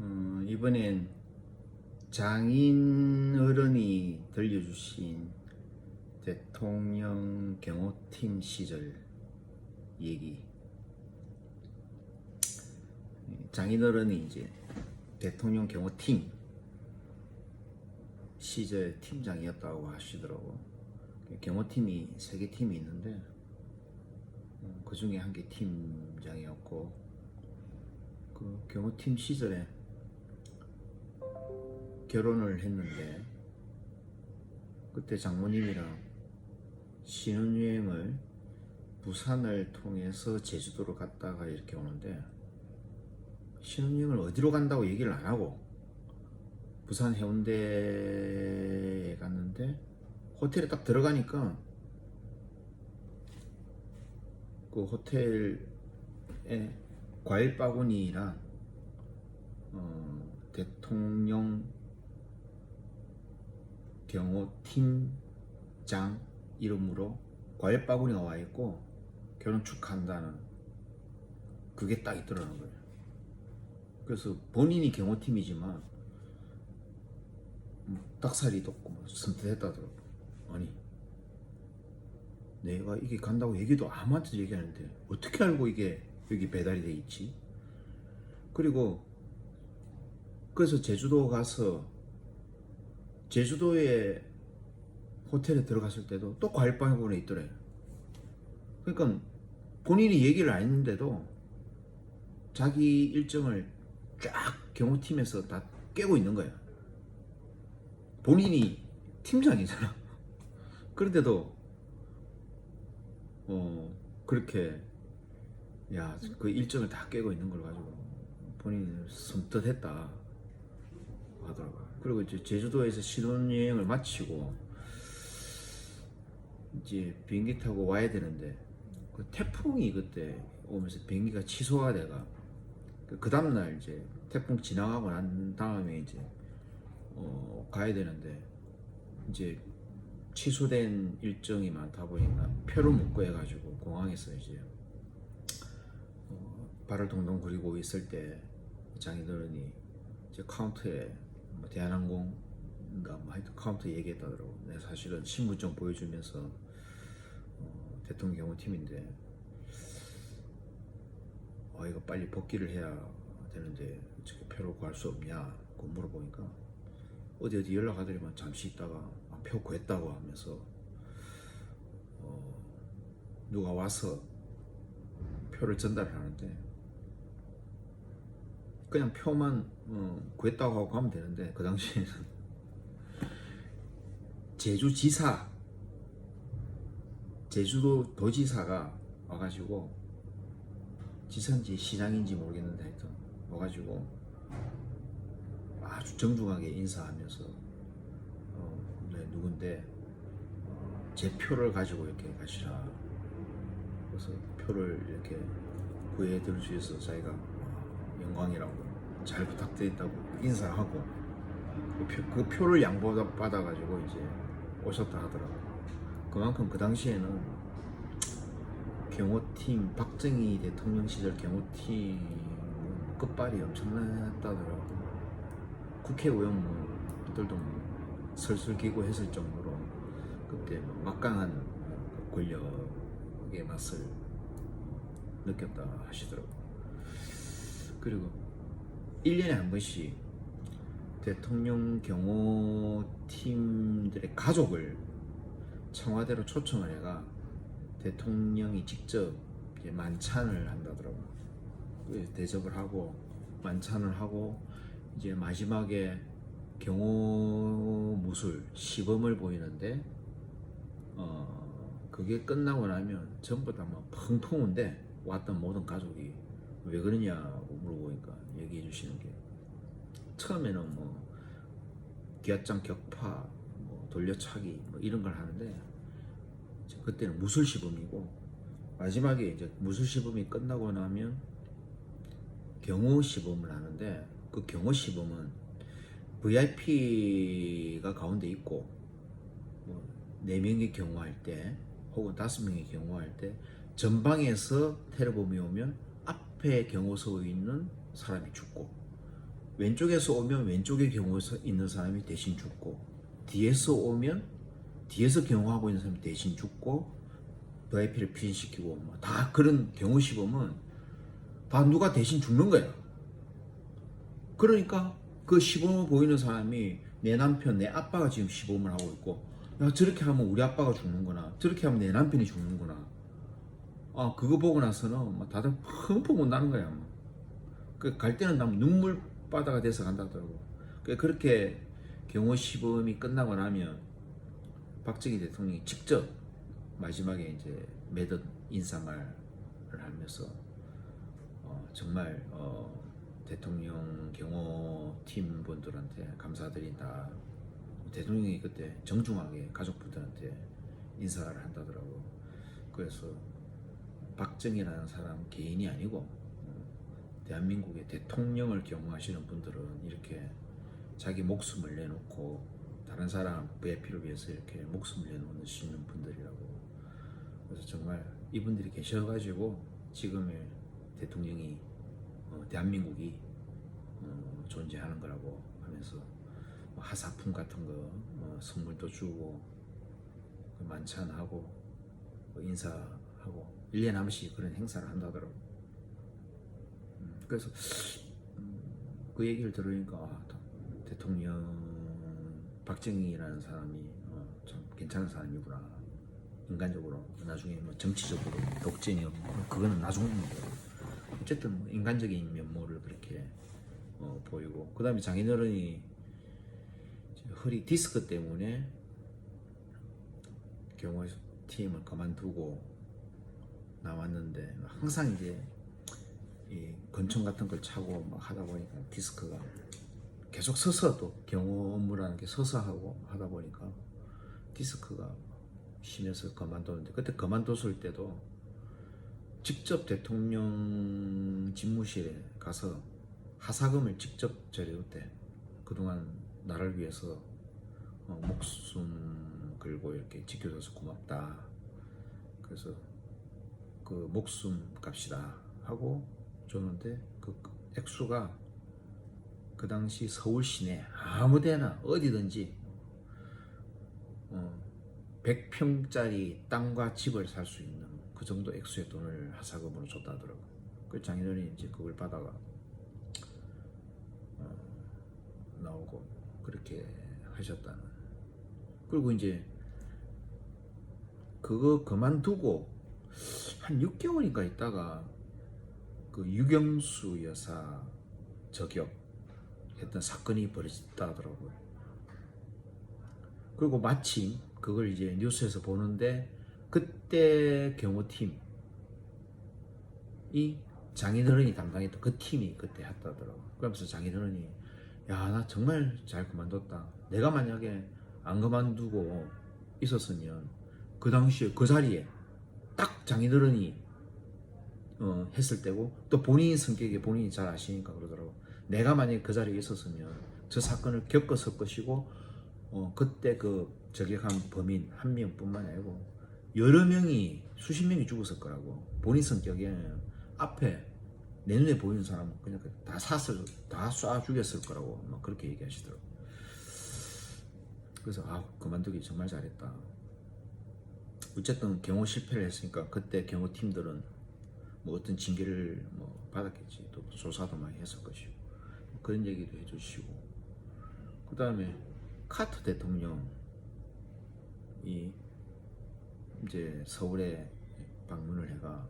어, 이번엔 장인 어른이 들려주신 대통령 경호팀 시절 얘기. 장인 어른이 이제 대통령 경호팀 시절 팀장이었다고 하시더라고. 경호팀이 세 개 팀이 있는데 그 중에 한 개 팀장이었고 그 경호팀 시절에 결혼을 했는데 그때 장모님이랑 신혼여행을 부산을 통해서 제주도로 갔다가 이렇게 오는데 신혼여행을 어디로 간다고 얘기를 안 하고 부산 해운대에 갔는데 호텔에 딱 들어가니까 그 호텔에 과일 바구니랑 어, 대통령 경호팀장 이름으로 과일 바구니가 와 있고 결혼 축하한다는 그게 딱 있더라는 거예요. 그래서 본인이 경호팀이지만 뭐 닭살이 돋고 뭐 선택했다더라고. 아니 내가 이게 간다고 얘기도 아무한테도 얘기하는데 어떻게 알고 이게 여기 배달이 돼 있지? 그리고 그래서 제주도 가서 제주도에 호텔에 들어갔을 때도 또 과일방에 있더래. 그러니까 본인이 얘기를 안 했는데도 자기 일정을 쫙 경호팀에서 다 깨고 있는 거야. 본인이 팀장이잖아. 그런데도 어 그렇게 야 그 일정을 다 깨고 있는 걸 가지고 본인이 섬뜩했다 하더라고요. 그리고 이제 제주도에서 신혼여행을 마치고 이제 비행기 타고 와야 되는데 그 태풍이 그때 오면서 비행기가 취소가 돼가 그 다음날 이제 태풍 지나가고 난 다음에 이제 어 가야 되는데 이제 취소된 일정이 많다 보니까 표를 못 구해가지고 공항에서 이제 어, 발을 동동 구리고 있을 때 장인어른이 이제 카운터에 뭐 대한항공인가 뭐 하여튼 카운터 얘기했다더라고. 내가 사실은 신분증 보여주면서 어, 대통령 경호팀인데 아 이거 빨리 복귀를 해야 되는데 어떻게 표를 구할 수 없냐? 고 물어보니까 어디 어디 연락하더니만 잠시 있다가 아, 표 구했다고 하면서 어, 누가 와서 표를 전달을 하는데 그냥 표만 어, 구했다고 하고 가면 되는데 그 당시에는. 제주지사 제주도 도지사가 와가지고 지사인지 시장인지 모르겠는데 하여튼 와가지고 아주 정중하게 인사하면서 어, 네, 누군데 어, 제 표를 가지고 이렇게 가시라. 그래서 표를 이렇게 구해 드릴 수 있어서 자기가 어, 영광이라고 잘 부탁드린다고 인사하고 그, 표, 그 표를 양보받아 가지고 이제 오셨다 하더라고 그만큼 그 당시에는 경호팀 박정희 대통령 시절 경호팀 끝발이 엄청났다더라고 국회의원들도 뭐 설술 기고 했을 정도로 그때 뭐 막강한 권력의 맛을 느꼈다 하시더라고. 그리고 1년에 한 번씩 대통령 경호팀들의 가족을 청와대로 초청을 해가 대통령이 직접 만찬을 한다더라고. 그래서 대접을 하고 만찬을 하고 이제 마지막에 경호 무술 시범을 보이는데 어 그게 끝나고 나면 전부 다막 펑펑 운데 왔던 모든 가족이 왜 그러냐고 물어보니까 얘기해 주시는 게 처음에는 뭐 기아장 격파 뭐 돌려차기 뭐 이런 걸 하는데 그때는 무술 시범이고 마지막에 이제 무술 시범이 끝나고 나면 경호 시범을 하는데 그 경호 시범은 VIP가 가운데 있고 뭐 4명이 경호할 때 혹은 5명이 경호할 때 전방에서 테러범이 오면 앞에 경호소에 있는 사람이 죽고 왼쪽에서 오면 왼쪽에 경호 있는 사람이 대신 죽고 뒤에서 오면 뒤에서 경호하고 있는 사람이 대신 죽고 VIP를 피신시키고 뭐다 그런 경호 시범은 다 누가 대신 죽는 거야. 그러니까 그 시범을 보이는 사람이 내 남편, 내 아빠가 지금 시범을 하고 있고 야 저렇게 하면 우리 아빠가 죽는구나 저렇게 하면 내 남편이 죽는구나 아 그거 보고 나서는 막 다들 펑펑 못나는 거야 그 갈 때는 난 눈물 바다가 돼서 간다더라고 그 그렇게 경호 시범이 끝나고 나면 박정희 대통령이 직접 마지막에 이제 맺은 인사말을 하면서 어, 정말 어, 대통령 경호 팀 분들한테 감사드린다. 대통령이 그때 정중하게 가족분들한테 인사를 한다더라고. 그래서 박정희라는 사람 개인이 아니고 어, 대한민국의 대통령을 경호하시는 분들은 이렇게 자기 목숨을 내놓고 다른 사람 VIP를 위해서 이렇게 목숨을 내놓으시는 분들이라고. 그래서 정말 이분들이 계셔가지고 지금의 대통령이 어, 대한민국이 어, 존재하는 거라고 하면서 뭐 하사품 같은 거 어, 선물도 주고 그 만찬하고 뭐 인사하고 1년에 한 번씩 그런 행사를 한다더라고. 음, 그래서 음, 그 얘기를 들으니까 아, 대통령 박정희라는 사람이 어, 참 괜찮은 사람이구나. 인간적으로 나중에 뭐 정치적으로 독재니 뭐 그거는 나중에 어쨌든 뭐 인간적인 면모를 그렇게 어, 보이고. 그 다음에 장인어른이 허리 디스크 때문에 경호 팀을 그만두고 나왔는데 항상 이제 이 건총 같은 걸 차고 막 하다 보니까 디스크가 계속 서서 또 경호 업무라는 게 서서 하고 하다 보니까 디스크가 심해서 그만뒀는데 그때 그만뒀을 때도 직접 대통령 집무실에 가서 하사금을 직접 절여줬대. 그동안 나를 위해서 어, 목숨 걸고 이렇게 지켜줘서 고맙다. 그래서 그 목숨 값이다 하고 줬는데 그 액수가 그 당시 서울 시내 아무데나 어디든지 어, 100평짜리 땅과 집을 살 수 있는 그 정도 액수의 돈을 하사금으로 줬다 하더라고. 그 장인어른이 이제 그걸 받아가 어, 나오고 그렇게 하셨다는. 그리고 이제 그거 그만두고 한 6개월인가 있다가 그 유경수 여사 저격 했던 사건이 벌어졌다 하더라고요. 그리고 마침 그걸 이제 뉴스에서 보는데 그때 경호팀이 장인어른이 담당했던 그 팀이 그때 했다더라고. 그러면서 장인어른이 야 나 정말 잘 그만뒀다. 내가 만약에 안 그만두고 있었으면 그 당시에 그 자리에 딱 장인어른이 어, 했을 때고 또 본인 성격이 본인이 잘 아시니까 그러더라고. 내가 만약에 그 자리에 있었으면 저 사건을 겪었을 것이고 어, 그때 그 저격한 범인 한 명뿐만 아니고 여러 명이 수십 명이 죽었을 거라고. 본인 성격에는 앞에 내 눈에 보이는 사람은 그냥 다 샀을 다쏴 죽였을 거라고 막 그렇게 얘기하시더라고. 그래서 아 그만두기 정말 잘했다 어쨌든 경호 실패를 했으니까 그때 경호 팀들은 뭐 어떤 징계를 뭐 받았겠지. 또 조사도 많이 했을 것이고. 뭐 그런 얘기도 해주시고. 그 다음에 카트 대통령이 이제 서울에 방문을 해가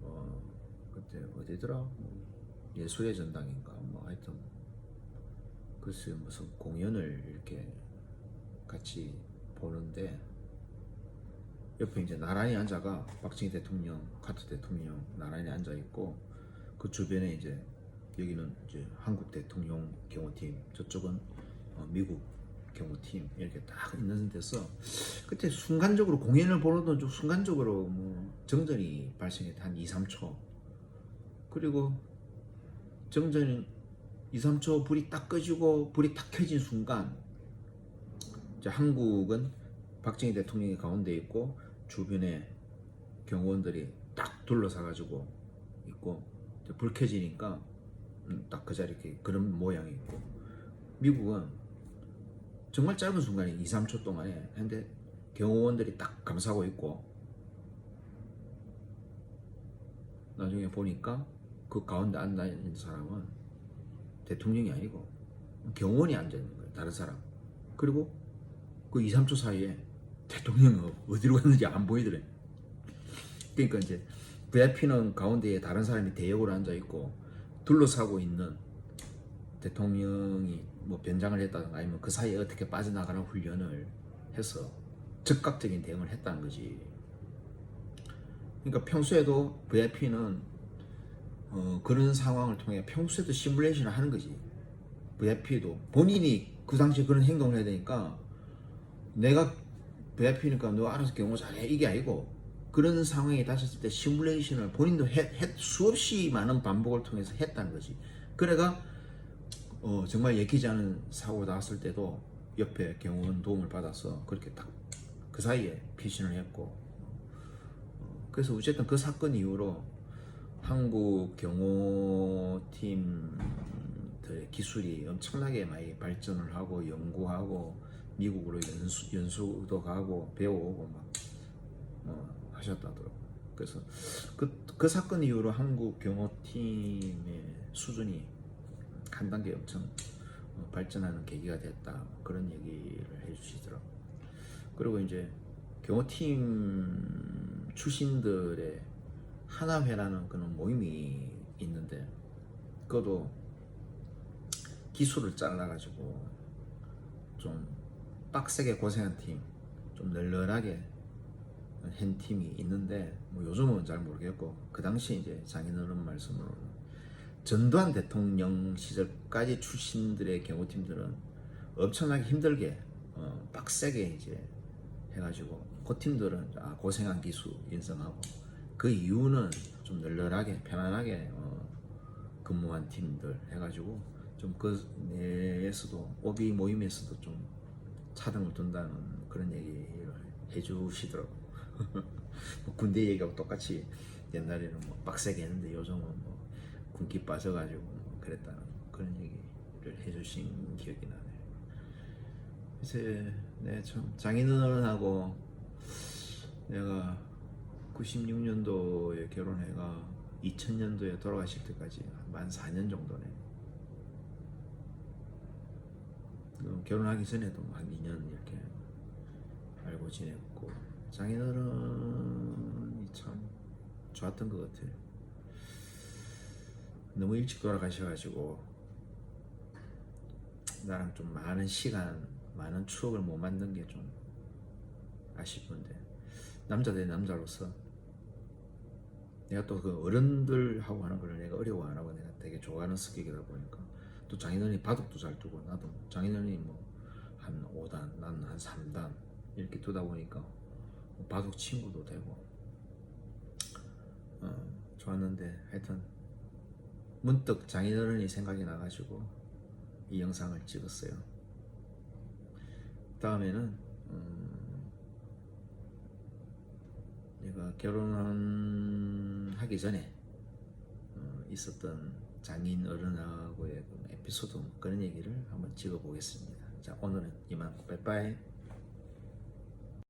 어 그때 어디더라? 뭐 예술의 전당인가? 뭐 하여튼 글쎄 무슨 공연을 이렇게 같이 보는데 옆에 이제 나란히 앉아가 박정희 대통령, 카트 대통령 나란히 앉아 있고 그 주변에 이제 여기는 이제 한국 대통령 경호팀, 저쪽은 어, 미국 경호팀 이렇게 딱 있는 데서 그때 순간적으로 공연을 보는 중 순간적으로 뭐 정전이 발생했다 한 2, 3초. 그리고 정전 2, 3초 불이 딱 꺼지고 불이 딱 켜진 순간 이제 한국은 박정희 대통령이 가운데 있고 주변에 경호원들이 딱 둘러싸 가지고 있고 불 켜지니까 딱 그 자리 이렇게 그런 모양이 있고 미국은 정말 짧은 순간에 2, 3초 동안에 근데 경호원들이 딱 감싸고 있고 나중에 보니까 그 가운데 앉아 있는 사람은 대통령이 아니고 경호원이 앉아 있는 거예요. 다른 사람. 그리고 그 2, 3초 사이에 대통령이 어디로 갔는지 안 보이더래. 그러니까 이제 VIP는 가운데에 다른 사람이 대역으로 앉아 있고 둘러싸고 있는 대통령이 뭐 변장을 했다든가 아니면 그 사이에 어떻게 빠져나가는 훈련을 해서 즉각적인 대응을 했다는 거지. 그러니까 평소에도 VIP는 어, 그런 상황을 통해 평소에도 시뮬레이션을 하는 거지. VIP도 본인이 그 당시에 그런 행동을 해야 되니까 내가 VIP니까 너 알아서 경호 잘해 이게 아니고 그런 상황에 닥쳤을 때 시뮬레이션을 본인도 해, 해- 수없이 많은 반복을 통해서 했다는 거지. 그래가 어, 정말 예기치 않은 사고 가 났을 때도 옆에 경호원 도움을 받아서 그렇게 딱 그 사이에 피신을 했고 어, 그래서 어쨌든 그 사건 이후로 한국 경호팀들의 기술이 엄청나게 많이 발전을 하고 연구하고 미국으로 연수, 연수도 가고 배워오고 막 어, 하셨다더라고. 그래서 그, 그 사건 이후로 한국 경호팀의 수준이 한 단계 엄청 어, 발전하는 계기가 됐다 그런 얘기를 해주시더라고. 그리고 이제 경호팀 출신들의 하나회라는 그런 모임이 있는데 그것도 기술을 잘라가지고 좀 빡세게 고생한 팀, 좀 널널하게 한 팀이 있는데 뭐 요즘은 잘 모르겠고 그 당시 이제 장인어른 말씀으로는 전두환 대통령 시절까지 출신들의 경호팀들은 엄청나게 힘들게 어, 빡세게 이제 해가지고 그 팀들은 아, 고생한 기수 인정하고 그 이유는 좀 널널하게 편안하게 어, 근무한 팀들 해가지고 좀 그 내에서도 오비 모임에서도 좀 차등을 둔다는 그런 얘기를 해주시더라고. 뭐 군대 얘기하고 똑같이 옛날에는 뭐 빡세게 했는데 요즘은 뭐 군기 빠져가지고 뭐 그랬다는 그런 얘기를 해주신 기억이 나네. 이제 내참 장인 어른하고 내가 96년도에 결혼해가 2000년도에 돌아가실 때까지 만 4년 정도네. 그럼 결혼하기 전에도 한 2년 이렇게 알고 지냈고 장인어른이 참 좋았던 것 같아요. 너무 일찍 돌아가셔가지고 나랑 좀 많은 시간, 많은 추억을 못 만든 게 좀 아쉽던데 남자 대 남자로서 내가 또 그 어른들하고 하는 걸 내가 어려워 안 하고 내가 되게 좋아하는 성격이다 보니까 또 장인어른이 바둑도 잘 두고 나도 장인어른이 뭐 한 5단, 나는 한 3단 이렇게 두다 보니까 뭐 바둑 친구도 되고 어, 좋았는데 하여튼 문득 장인어른이 생각이 나가지고 이 영상을 찍었어요. 다음에는 음, 내가 결혼하기 전에 어, 있었던 장인 어른하고의 그 에피소드 뭐 그런 얘기를 한번 찍어 보겠습니다. 자 오늘은 이만 빠이빠이.